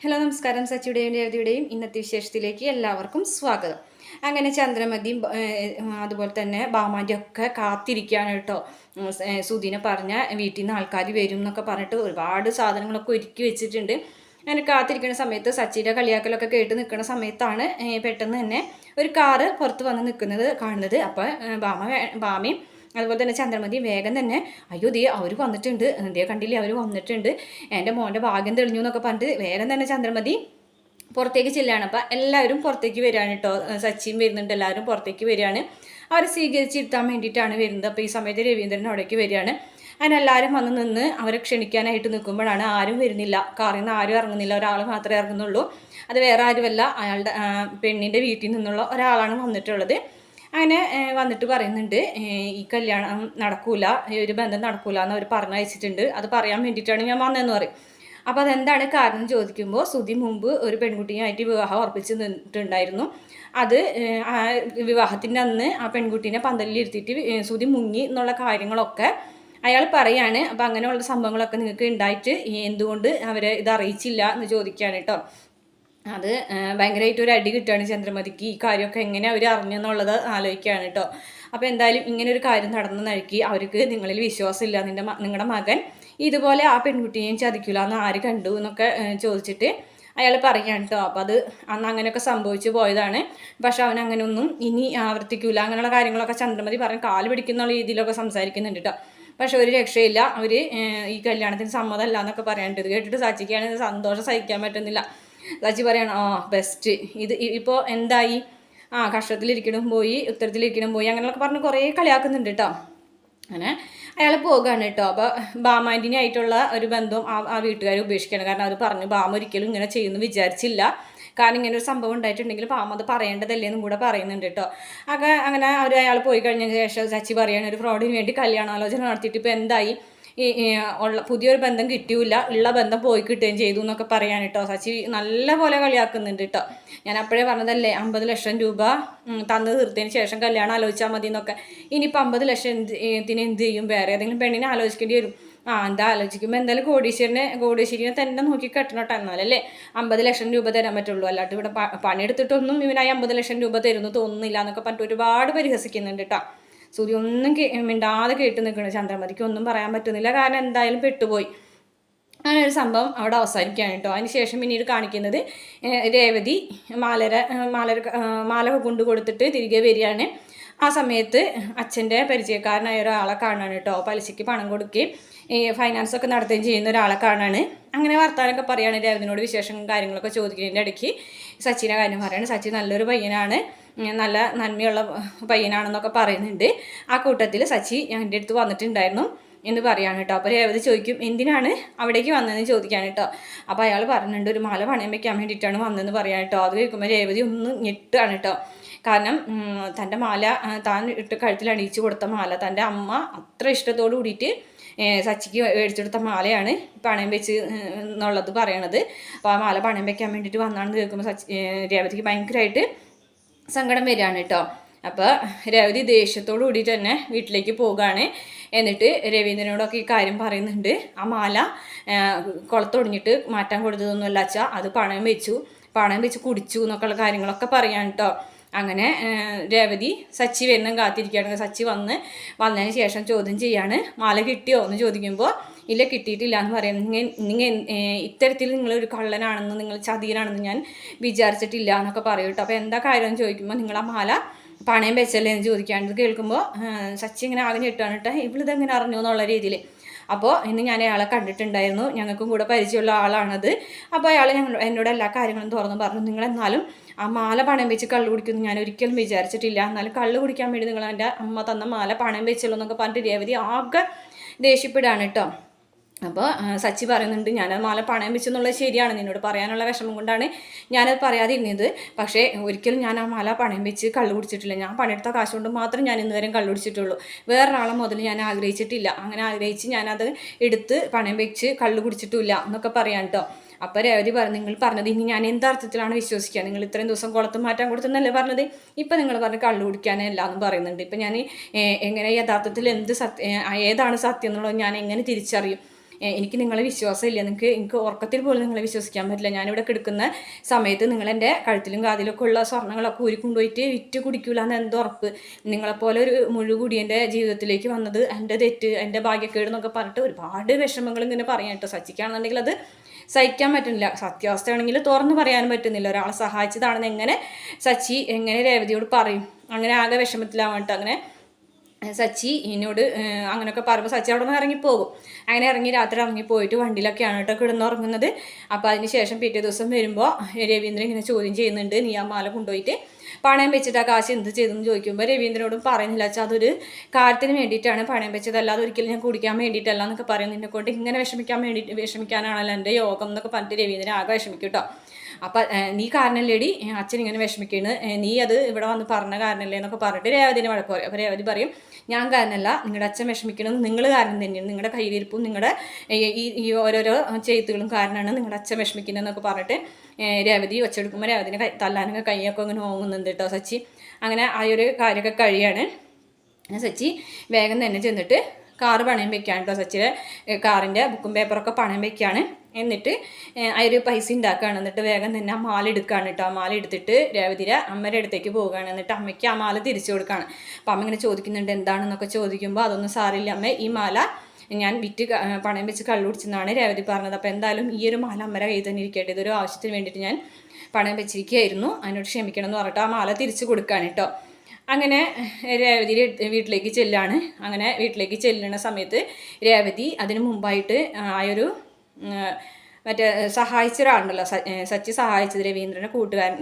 Hello നമസ്കാരം. സച്ചിയുടെയും രേവതിയുടെയും ഇന്നത്തെ വിശേഷത്തിലേക്ക് എല്ലാവർക്കും സ്വാഗതം. അങ്ങനെ ചന്ദ്രമതിയും അതുപോലെ തന്നെ ബാമാന്റെ ഒക്കെ കാത്തിരിക്കുകയാണ് കേട്ടോ. സുധീനെ പറഞ്ഞ വീട്ടിൽ നിന്ന് ആൾക്കാർ വരും എന്നൊക്കെ പറഞ്ഞിട്ട് ഒരുപാട് സാധനങ്ങളൊക്കെ ഒരുക്കി വെച്ചിട്ടുണ്ട്. അങ്ങനെ കാത്തിരിക്കുന്ന സമയത്ത് സച്ചിയുടെ കളിയാക്കലൊക്കെ കേട്ട് നിൽക്കുന്ന സമയത്താണ് പെട്ടെന്ന് തന്നെ ഒരു കാറ് പുറത്ത് വന്ന് നിൽക്കുന്നത് കാണുന്നത്. അപ്പോൾ ബാമ ബാമയും അതുപോലെ തന്നെ ചന്ദ്രമതി വേഗം തന്നെ അയ്യോ ദേ അവർ വന്നിട്ടുണ്ട്. ദേ കണ്ടില്ലേ അവർ വന്നിട്ടുണ്ട്. എന്റെ മോന്റെ ഭാഗ്യം തെളിഞ്ഞു എന്നൊക്കെ പറഞ്ഞിട്ട് വേഗം തന്നെ ചന്ദ്രമതി പുറത്തേക്ക് ചെല്ലുകയാണ് അപ്പം എല്ലാവരും പുറത്തേക്ക് വരികയാണ് കേട്ടോ. സച്ചിൻ വരുന്നുണ്ട് എല്ലാവരും പുറത്തേക്ക് വരികയാണ്. അവരെ സ്വീകരിച്ചിരുത്താൻ വേണ്ടിയിട്ടാണ് വരുന്നത്. അപ്പോൾ ഈ സമയത്ത് രവീന്ദ്രൻ അവിടേക്ക് വരികയാണ്. അങ്ങനെ എല്ലാവരും വന്ന് നിന്ന് അവരെ ക്ഷണിക്കാനായിട്ട് നിൽക്കുമ്പോഴാണ് ആരും വരുന്നില്ല. കാറിൽ നിന്ന് ആരും ഇറങ്ങുന്നില്ല. ഒരാൾ മാത്രമേ ഇറങ്ങുന്നുള്ളൂ. അത് വേറെ ആരുമല്ല. അയാളുടെ പെണ്ണിന്റെ വീട്ടിൽ നിന്നുള്ള ഒരാളാണ് വന്നിട്ടുള്ളത്. അങ്ങനെ വന്നിട്ട് പറയുന്നുണ്ട് ഈ കല്യാണം നടക്കൂല ഈ ഒരു ബന്ധം നടക്കൂല എന്ന് അവർ പറഞ്ഞയച്ചിട്ടുണ്ട്. അത് പറയാൻ വേണ്ടിയിട്ടാണ് ഞാൻ വന്നതെന്ന് പറയും. അപ്പോൾ അതെന്താണ് കാരണം ചോദിക്കുമ്പോൾ സുതി മുമ്പ് ഒരു പെൺകുട്ടിയുമായിട്ട് വിവാഹം ഉറപ്പിച്ച് നിന്നിട്ടുണ്ടായിരുന്നു. അത് വിവാഹത്തിന്റെ അന്ന് ആ പെൺകുട്ടീനെ പന്തലിലിരുത്തിയിട്ട് സുതി മുങ്ങി എന്നുള്ള കാര്യങ്ങളൊക്കെ അയാൾ പറയാണ്. അപ്പം അങ്ങനെയുള്ള സംഭവങ്ങളൊക്കെ നിങ്ങൾക്ക് ഉണ്ടായിട്ട് എന്തുകൊണ്ട് അവരെ ഇത് അറിയിച്ചില്ല എന്ന് ചോദിക്കുകയാണ് കേട്ടോ അത് ഭയങ്കരമായിട്ട് ഒരു അടി കിട്ടുകയാണ് ചന്ദ്രമതിക്ക്. ഈ കാര്യമൊക്കെ എങ്ങനെ അവർ അറിഞ്ഞെന്നുള്ളത് ആലോചിക്കുകയാണ് കേട്ടോ. അപ്പോൾ എന്തായാലും ഇങ്ങനെ ഒരു കാര്യം നടന്ന നഴുക്കി അവർക്ക് നിങ്ങളിൽ വിശ്വാസമില്ല. നിന്റെ നിങ്ങളുടെ മകൻ ഇതുപോലെ ആ പെൺകുട്ടിയെയും ചതിക്കില്ല എന്ന് ആര് കണ്ടു എന്നൊക്കെ ചോദിച്ചിട്ട് അയാൾ പറയുകയാണ് കേട്ടോ. അപ്പോൾ അത് അന്ന് അങ്ങനെയൊക്കെ സംഭവിച്ചു പോയതാണ്. പക്ഷെ അവൻ അങ്ങനെയൊന്നും ഇനി ആവർത്തിക്കില്ല അങ്ങനെയുള്ള കാര്യങ്ങളൊക്കെ ചന്ദ്രമതി പറഞ്ഞ് കാൽ പിടിക്കുന്ന രീതിയിലൊക്കെ സംസാരിക്കുന്നുണ്ട് കേട്ടോ. പക്ഷെ ഒരു രക്ഷയില്ല. അവർ ഈ കല്യാണത്തിന് സമ്മതമല്ല എന്നൊക്കെ പറയാനുണ്ട് ഇത് കേട്ടിട്ട് സച്ചിക്കാണെങ്കിൽ സന്തോഷം സഹിക്കാൻ പറ്റുന്നില്ല. സച്ചി പറയണം ആ ബെസ്റ്റ് ഇത് ഇപ്പോൾ എന്തായി? ആ കഷ്ടത്തിലിരിക്കണം പോയി ഉത്തരത്തിലിരിക്കണം പോയി അങ്ങനെയൊക്കെ പറഞ്ഞ് കുറേ കളിയാക്കുന്നുണ്ട് കേട്ടോ അങ്ങനെ അയാൾ പോകുകയാണ് കേട്ടോ അപ്പോൾ ബാമാന്റിനെ ആയിട്ടുള്ള ഒരു ബന്ധം ആ ആ വീട്ടുകാർ ഉപേക്ഷിക്കുകയാണ് കാരണം അവർ പറഞ്ഞു ബാമ ഒരിക്കലും ഇങ്ങനെ ചെയ്യുമെന്ന് വിചാരിച്ചില്ല. കാരണം ഇങ്ങനെ ഒരു സംഭവം ഉണ്ടായിട്ടുണ്ടെങ്കിൽ പാമ അത് പറയേണ്ടതല്ലേ എന്നും കൂടെ പറയുന്നുണ്ട് കേട്ടോ അങ്ങനെ അങ്ങനെ അവർ അയാൾ പോയി കഴിഞ്ഞ ശേഷം സച്ചി പറയുകയാണ് ഒരു ഫ്രോഡിന് വേണ്ടി കല്യാണാലോചന നടത്തിയിട്ട് ഇപ്പോൾ എന്തായി? ഉള്ള പുതിയൊരു ബന്ധം കിട്ടിയില്ല. ഉള്ള ബന്ധം പോയി കിട്ടുകയും ചെയ്തു എന്നൊക്കെ പറയാൻ കേട്ടോ. സച്ചി നല്ല പോലെ കളിയാക്കുന്നുണ്ട് കേട്ടോ. ഞാൻ അപ്പോഴേ പറഞ്ഞതല്ലേ അമ്പത് ലക്ഷം രൂപ തന്നു തീർത്തതിന് ശേഷം കല്യാണം ആലോചിച്ചാൽ മതി എന്നൊക്കെ. ഇനിയിപ്പോൾ അമ്പത് ലക്ഷം എന്ത് ചെയ്യും? വേറെ ഏതെങ്കിലും പെണ്ണിനെ ആലോചിക്കേണ്ടി വരും. ആ എന്താ ആലോചിക്കുമ്പോൾ എന്തായാലും കോടീശ്വരനെ കോടീശ്വരിനെ തന്നെ നോക്കി കെട്ടണോട്ടെ എന്നാലല്ലേ. അമ്പത് ലക്ഷം രൂപ തരാൻ പറ്റുള്ളൂ. അല്ലാണ്ട് ഇവിടെ പണിയെടുത്തിട്ടൊന്നും ഇവനായി അമ്പത് ലക്ഷം രൂപ തരുന്നു തോന്നുന്നില്ല എന്നൊക്കെ പറഞ്ഞിട്ട് ഒരുപാട് പരിഹസിക്കുന്നുണ്ട് കേട്ടോ. സൂര്യ ഒന്നും മിണ്ടാതെ കേട്ട് നിൽക്കുന്നു ചന്ദ്രമതിക്ക് ഒന്നും പറയാൻ പറ്റുന്നില്ല. കാരണം എന്തായാലും പെട്ടുപോയി. അങ്ങനെ ഒരു സംഭവം അവിടെ അവസാനിക്കുകയാണ് കേട്ടോ. അതിന് ശേഷം പിന്നീട് കാണിക്കുന്നത് രേവതി മാലര മാലര മാല കൊണ്ടു കൊടുത്തിട്ട് തിരികെ വരികയാണ്. ആ സമയത്ത് അച്ഛന്റെ പരിചയക്കാരനായ ഒരാളെ കാണാണ് കേട്ടോ. പലിശയ്ക്ക് പണം കൊടുക്കുകയും ഈ ഫൈനാൻസ് ഒക്കെ നടത്തുകയും ചെയ്യുന്ന ഒരാളെ കാണാണ്. അങ്ങനെ വർത്താനൊക്കെ പറയുകയാണ് രേവതിനോട് വിശേഷം കാര്യങ്ങളൊക്കെ ചോദിക്കുന്നതിന്റെ ഇടയ്ക്ക് സച്ചിനെ കാര്യം പറയുകയാണ് സച്ചിൻ നല്ലൊരു പയ്യനാണ്. നല്ല നന്മയുള്ള പയ്യനാണെന്നൊക്കെ പറയുന്നുണ്ട്. ആ കൂട്ടത്തിൽ സച്ചി എന്റെ അടുത്ത് വന്നിട്ടുണ്ടായിരുന്നു എന്ന് പറയാണ് കേട്ടോ. അപ്പോൾ രേവതി ചോദിക്കും എന്തിനാണ് അവിടേക്ക് വന്നതെന്ന് ചോദിക്കാൻ കേട്ടോ. അപ്പോൾ അയാൾ പറഞ്ഞിട്ടുണ്ട് ഒരു മാല പണയം വെക്കാൻ വേണ്ടിയിട്ടാണ് വന്നതെന്ന് പറയാൻ കേട്ടോ. അത് കേൾക്കുമ്പോൾ രേവതി ഒന്ന് ഞെട്ടാണ് കേട്ടോ. കാരണം തന്റെ മാല താൻ ഇട്ട് കഴുത്തിൽ അണിയിച്ചു കൊടുത്ത മാല തന്റെ അമ്മ അത്ര ഇഷ്ടത്തോടു കൂടിയിട്ട് സച്ചിക്ക് മേടിച്ചെടുത്ത മാലയാണ് പണയം വെച്ച് എന്നുള്ളത് പറയണത്. അപ്പോൾ ആ മാല പണയം വെക്കാൻ വേണ്ടിയിട്ട് വന്നാണെന്ന് കേൾക്കുമ്പോൾ സച്ചി രേവതിക്ക് ഭയങ്കരമായിട്ട് സങ്കടം വരികയാണ് കേട്ടോ. അപ്പോൾ രവതി ദേഷ്യത്തോടു കൂടിയിട്ട് തന്നെ വീട്ടിലേക്ക് പോവുകയാണ്. എന്നിട്ട് രവീന്ദ്രനോടൊക്കെ ഈ കാര്യം പറയുന്നുണ്ട്. ആ മാല കുളത്തൊടിഞ്ഞിട്ട് മാറ്റാൻ കൊടുത്തതൊന്നുമല്ല അച്ഛാ അത് പണയം വെച്ചു. പണയം വെച്ച് കുടിച്ചു എന്നൊക്കെയുള്ള കാര്യങ്ങളൊക്കെ പറയാൻ കേട്ടോ. അങ്ങനെ രവതി സച്ചി വരുന്ന കാത്തിരിക്കുകയാണെങ്കിൽ സച്ചി വന്ന് വന്നതിന് ശേഷം ചോദ്യം ചെയ്യാണ് മാല കിട്ടിയോ എന്ന് ചോദിക്കുമ്പോൾ ഇല്ല കിട്ടിയിട്ടില്ല എന്ന് പറയും. നിങ്ങൾ നിങ്ങൾ ഇത്തരത്തിൽ നിങ്ങളൊരു കള്ളനാണെന്ന് നിങ്ങൾ ചതിയനാണെന്ന് ഞാൻ വിചാരിച്ചിട്ടില്ല എന്നൊക്കെ പറയും കേട്ടോ. അപ്പോൾ എന്താ കാര്യം എന്ന് ചോദിക്കുമ്പോൾ നിങ്ങൾ ആ മാല പണയം വെച്ചല്ലേ എന്ന് ചോദിക്കാണ്ട് കേൾക്കുമ്പോൾ സച്ചി ഇങ്ങനെ ആകെ ഞെട്ടാണ് കേട്ടോ. ഇവളിതെങ്ങനെ അറിഞ്ഞു എന്നുള്ള രീതിയിൽ. അപ്പോൾ ഇന്ന് ഞാൻ അയാളെ കണ്ടിട്ടുണ്ടായിരുന്നു. ഞങ്ങൾക്കും കൂടെ പരിചയമുള്ള ആളാണത്. അപ്പോൾ അയാൾ ഞങ്ങൾ എന്നോട് എല്ലാ കാര്യങ്ങളും തുറന്നു പറഞ്ഞു. നിങ്ങളെന്നാലും ആ മാല പണയം വെച്ച് കള്ളു കുടിക്കുന്നു ഞാൻ ഒരിക്കലും വിചാരിച്ചിട്ടില്ല. എന്നാലും കള്ളു കുടിക്കാൻ വേണ്ടി നിങ്ങൾ എന്റെ അമ്മ തന്ന മാല പണയം വെച്ചല്ലോ എന്നൊക്കെ പറഞ്ഞിട്ട് രേവതി ആകെ ദേഷ്യപ്പെടുകയാണ് കേട്ടോ. അപ്പോൾ സച്ചി പറയുന്നുണ്ട് ഞാനത് മാല പണയം വെച്ചെന്നുള്ളത് ശരിയാണ്. നിന്നോട് പറയാനുള്ള വിഷമം കൊണ്ടാണ് ഞാനത് പറയാതിരുന്നത്. പക്ഷേ ഒരിക്കലും ഞാൻ ആ മാല പണയം വെച്ച് കള്ളു കുടിച്ചിട്ടില്ല. ഞാൻ പണിയെടുത്ത കാശ് കൊണ്ട് മാത്രം ഞാൻ ഇന്ന് വരെ കള്ളു കുടിച്ചിട്ടുള്ളൂ. വേറൊരാളെ മുതൽ ഞാൻ ആഗ്രഹിച്ചിട്ടില്ല. അങ്ങനെ ആഗ്രഹിച്ച് ഞാനത് എടുത്ത് പണയം വെച്ച് കള്ളു കുടിച്ചിട്ടില്ല എന്നൊക്കെ പറയാം കേട്ടോ അപ്പോൾ രേവതി പറഞ്ഞു നിങ്ങൾ പറഞ്ഞത് ഇനി ഞാൻ എന്ത് അർത്ഥത്തിലാണ് വിശ്വസിക്കുക? നിങ്ങൾ ഇത്രയും ദിവസം കുളത്ത് മാറ്റാൻ കൊടുത്തെന്നല്ലേ പറഞ്ഞത്? ഇപ്പം നിങ്ങൾ പറഞ്ഞ് കള്ളു കുടിക്കാനല്ല എന്ന് പറയുന്നുണ്ട്. ഇപ്പം ഞാൻ എങ്ങനെ യഥാർത്ഥത്തിൽ എന്ത് സത്യം ഏതാണ് സത്യം എന്നുള്ളത് ഞാൻ എങ്ങനെ തിരിച്ചറിയും? എനിക്ക് നിങ്ങളെ വിശ്വാസമില്ല. നിങ്ങൾക്ക് എനിക്ക് ഉറക്കത്തിൽ പോലും നിങ്ങളെ വിശ്വസിക്കാൻ പറ്റില്ല. ഞാനിവിടെ കിടക്കുന്ന സമയത്ത് നിങ്ങളെന്റെ കഴുത്തിലും കാതിലൊക്കെ ഉള്ള സ്വർണങ്ങളൊക്കെ ഊരി കൊണ്ടുപോയിട്ട് വിറ്റ് കുടിക്കൂല എന്ന് എന്തോ ഉറപ്പ്. നിങ്ങളെപ്പോലെ ഒരു മുഴുകുടി എന്റെ ജീവിതത്തിലേക്ക് വന്നത് എന്റെ തെറ്റ് എന്റെ ഭാഗ്യക്കേട് എന്നൊക്കെ പറഞ്ഞിട്ട് ഒരുപാട് വിഷമങ്ങൾ ഇങ്ങനെ പറയാം കേട്ടോ. സച്ചിക്കാണെന്നുണ്ടെങ്കിൽ അത് സഹിക്കാൻ പറ്റുന്നില്ല. സത്യാവസ്ഥയാണെങ്കിൽ തുറന്ന് പറയാനും പറ്റുന്നില്ല. ഒരാളെ സഹായിച്ചതാണെന്ന് എങ്ങനെ സച്ചി എങ്ങനെ രേവതിയോട് പറയും? അങ്ങനെ ആകെ വിഷമത്തിലാവട്ടെ അങ്ങനെ സച്ചി എന്നോട് അങ്ങനെയൊക്കെ പറയുമ്പോൾ സച്ചി അവിടെ നിന്ന് ഇറങ്ങിപ്പോകും അങ്ങനെ ഇറങ്ങി രാത്രി ഇറങ്ങി പോയിട്ട് വണ്ടിയിലൊക്കെയാണ് കേട്ടോ കിടന്നുറങ്ങുന്നത് അപ്പോൾ അതിന് ശേഷം പിറ്റേ ദിവസം വരുമ്പോൾ രവീന്ദ്രൻ ഇങ്ങനെ ചോദ്യം ചെയ്യുന്നുണ്ട് നീ ആ മാല കൊണ്ടുപോയിട്ട് പണയം വെച്ചിട്ട് ആ കാശ് എന്ത് ചെയ്തെന്ന് ചോദിക്കുമ്പോൾ രവീന്ദ്രനോടും പറയുന്നില്ല. വെച്ചാൽ അതൊരു കാര്യത്തിന് വേണ്ടിയിട്ടാണ് പണയം വെച്ചത്. അല്ലാതെ ഒരിക്കലും ഞാൻ കുടിക്കാൻ വേണ്ടിയിട്ടല്ല എന്നൊക്കെ പറയുന്നതിനെ കൊണ്ട് ഇങ്ങനെ വിഷമിക്കാൻ വേണ്ടി വിഷമിക്കാനാണല്ലോ എന്റെ യോഗം എന്നൊക്കെ പറഞ്ഞിട്ട് രവീന്ദ്രൻ ആകെ വിഷമിക്കും കേട്ടോ. അപ്പം നീ കാരണല്ലേടി? അച്ഛൻ ഇങ്ങനെ വിഷമിക്കുന്നത് നീ അത് ഇവിടെ വന്ന് പറഞ്ഞ കാരണല്ലേ എന്നൊക്കെ പറഞ്ഞിട്ട് രേവതിനെ വഴക്ക് പറയും. അപ്പോൾ രേവതി പറയും ഞാൻ കാരണമല്ല നിങ്ങളുടെ അച്ഛൻ വിഷമിക്കണത് നിങ്ങൾ കാരണം തന്നെയാണ്. നിങ്ങളുടെ കയ്യിലിരിപ്പും നിങ്ങളുടെ ഈ ഓരോരോ ചെയ്ത്തുകളും കാരണമാണ് നിങ്ങളുടെ അച്ഛൻ വിഷമിക്കുന്നത് എന്നൊക്കെ പറഞ്ഞിട്ട് രേവതി ഒച്ചെടുക്കുമ്പോൾ രേവതിനെ തല്ലാനൊക്കെ കൈയൊക്കെ അങ്ങനെ ഓങ്ങുന്നുണ്ട് കേട്ടോ സച്ചി. അങ്ങനെ ആ ഒരു കാര്യമൊക്കെ കഴിയാണ്. സച്ചി വേഗം തന്നെ ചെന്നിട്ട് കാറ് പണയം വെക്കുകയാണ് കേട്ടോ സച്ചിയുടെ കാറിന്റെ ബുക്കും പേപ്പറൊക്കെ പണയം വെക്കുകയാണ് എന്നിട്ട് അതിൽ പൈസ ഉണ്ടാക്കുകയാണ് എന്നിട്ട് വേഗം തന്നെ ആ മാല എടുക്കുകയാണ് കേട്ടോ ആ മാല എടുത്തിട്ട് രേവതിര അമ്മയുടെ അടുത്തേക്ക് പോവുകയാണ്. എന്നിട്ട് അമ്മയ്ക്ക് ആ മാല തിരിച്ചു കൊടുക്കുകയാണ് അപ്പം അമ്മ ഇങ്ങനെ ചോദിക്കുന്നുണ്ട് എന്താണെന്നൊക്കെ ചോദിക്കുമ്പോൾ അതൊന്നും സാറില്ല അമ്മ ഈ മാല ഞാൻ വിറ്റ് പണയം വെച്ച് കള്ളുപിടിച്ചെന്നാണ് രേവതി പറഞ്ഞത്. അപ്പോൾ എന്തായാലും ഈ ഒരു മാല അമ്മയുടെ കയ്യിൽ തന്നെ ഇരിക്കട്ടെ. ഇതൊരു ആവശ്യത്തിന് വേണ്ടിയിട്ട് ഞാൻ പണയം വെച്ചിരിക്കുകയായിരുന്നു. അതിനോട് ക്ഷമിക്കണം എന്ന് പറഞ്ഞിട്ട് ആ മാല തിരിച്ചു കൊടുക്കുകയാണ് കേട്ടോ അങ്ങനെ രേവതി വീട്ടിലേക്ക് ചെല്ലാണ്. അങ്ങനെ വീട്ടിലേക്ക് ചെല്ലുന്ന സമയത്ത് രേവതി അതിന് മുമ്പായിട്ട് ആ ഒരു ഉം, മറ്റേ സഹായിച്ച ഒരാളുണ്ടല്ലോ സച്ചി സഹായിച്ചത് രവീന്ദ്രന്റെ കൂട്ടുകാരൻ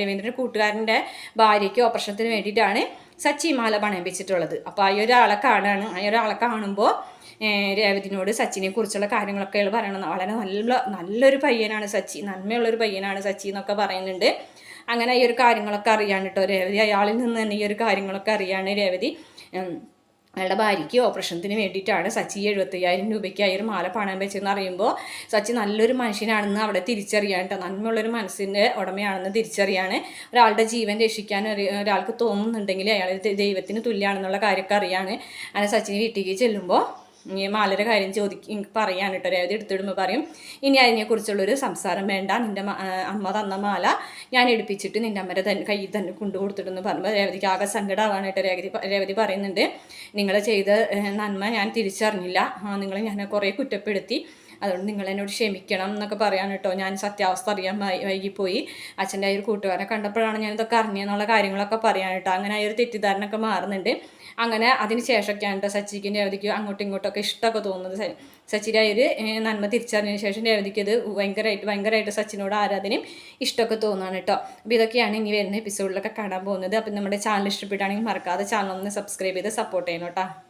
രവീന്ദ്രന്റെ കൂട്ടുകാരന്റെ ഭാര്യയ്ക്ക് ഓപ്പറേഷനത്തിന് വേണ്ടിയിട്ടാണ് സച്ചി മാല പണയിപ്പിച്ചിട്ടുള്ളത് അപ്പോൾ ആ ഒരാളെ കാണാണ് ആ ഒരാളെ കാണുമ്പോൾ രേവതിനോട് സച്ചിനെ കുറിച്ചുള്ള കാര്യങ്ങളൊക്കെ അയാൾ പറയണം. വളരെ നല്ല നല്ലൊരു പയ്യനാണ് സച്ചി നന്മയുള്ളൊരു പയ്യനാണ് സച്ചി എന്നൊക്കെ പറയുന്നുണ്ട്. അങ്ങനെ ഈ ഒരു കാര്യങ്ങളൊക്കെ അറിയാണ് കേട്ടോ രേവതി. അയാളിൽ നിന്ന് തന്നെ ഈ ഒരു കാര്യങ്ങളൊക്കെ അറിയാണ് രേവതി. അയാളുടെ ഭാര്യയ്ക്ക് ഓപ്പറേഷനത്തിന് വേണ്ടിയിട്ടാണ് സച്ചി എഴുപത്തയ്യായിരം രൂപയ്ക്ക് ആയിരം മാല പണം വെച്ചെന്ന് അറിയുമ്പോൾ സച്ചി നല്ലൊരു മനുഷ്യനാണെന്ന് അവിടെ തിരിച്ചറിയാൻ കേട്ടോ. നന്മയുള്ളൊരു മനസ്സിന്റെ ഉടമയാണെന്ന് തിരിച്ചറിയാണ്. ഒരാളുടെ ജീവൻ രക്ഷിക്കാൻ ഒരാൾക്ക് തോന്നുന്നുണ്ടെങ്കിൽ അയാൾ ദൈവത്തിന് തുല്യമാണെന്നുള്ള കാര്യമൊക്കെ അറിയാണ്. അങ്ങനെ സച്ചിന് വീട്ടിലേക്ക് ചെല്ലുമ്പോൾ ഈ മാലയുടെ കാര്യം ചോദിക്കും പറയാണ് കേട്ടോ. രേവതി എടുത്തിടുമ്പോൾ പറയും ഇനി അതിനെക്കുറിച്ചുള്ളൊരു സംസാരം വേണ്ട. നിന്റെ അമ്മ തന്ന മാല ഞാൻ എടുപ്പിച്ചിട്ട് നിന്റെ അമ്മയുടെ തന്നെ കയ്യിൽ തന്നെ കൊണ്ടു കൊടുത്തിട്ടെന്ന് പറയുമ്പോൾ രേവതിക്ക് ആകെ സങ്കടമാവാണ് കേട്ടോ രേവതി രേവതി പറയുന്നുണ്ട് നിങ്ങൾ ചെയ്ത നന്മ ഞാൻ തിരിച്ചറിഞ്ഞില്ല. നിങ്ങൾ ഞാൻ കുറേ കുറ്റപ്പെടുത്തി. അതുകൊണ്ട് നിങ്ങൾ എന്നോട് ക്ഷമിക്കണം എന്നൊക്കെ പറയാൻ കേട്ടോ. ഞാൻ സത്യാവസ്ഥ അറിയാൻ വൈകിപ്പോയി. അച്ഛന്റെ ഒരു കൂട്ടുകാരനെ കണ്ടപ്പോഴാണ് ഞാൻ ഇതൊക്കെ അറിഞ്ഞെന്നുള്ള കാര്യങ്ങളൊക്കെ പറയാൻ കേട്ടോ. അങ്ങനെ ആ ഒരു തെറ്റിദ്ധാരണയൊക്കെ മാറുന്നുണ്ട്. അങ്ങനെ അതിന് ശേഷമൊക്കെയാണ് കേട്ടോ സച്ചിക്കും രേവതിക്കും അങ്ങോട്ടും ഇങ്ങോട്ടൊക്കെ ഇഷ്ടമൊക്കെ തോന്നുന്നത്. സച്ചിന്റെ ഒരു നന്മ തിരിച്ചറിഞ്ഞതിന് ശേഷം രേവതിക്ക് ഇത് ഭയങ്കരമായിട്ട് ഭയങ്കരമായിട്ട് സച്ചിനോട് ആരാധനയും ഇഷ്ടമൊക്കെ തോന്നുകയാണ് കേട്ടോ. അപ്പോൾ ഇതൊക്കെയാണ് ഇനി വരുന്ന എപ്പിസോഡിലൊക്കെ കാണാൻ പോകുന്നത്. അപ്പം നമ്മുടെ ചാനൽ ഇഷ്ടപ്പെട്ടാണെങ്കിൽ മറക്കാതെ ചാനൽ ഒന്ന് സബ്സ്ക്രൈബ് ചെയ്ത് സപ്പോർട്ട് ചെയ്യണം കേട്ടോ.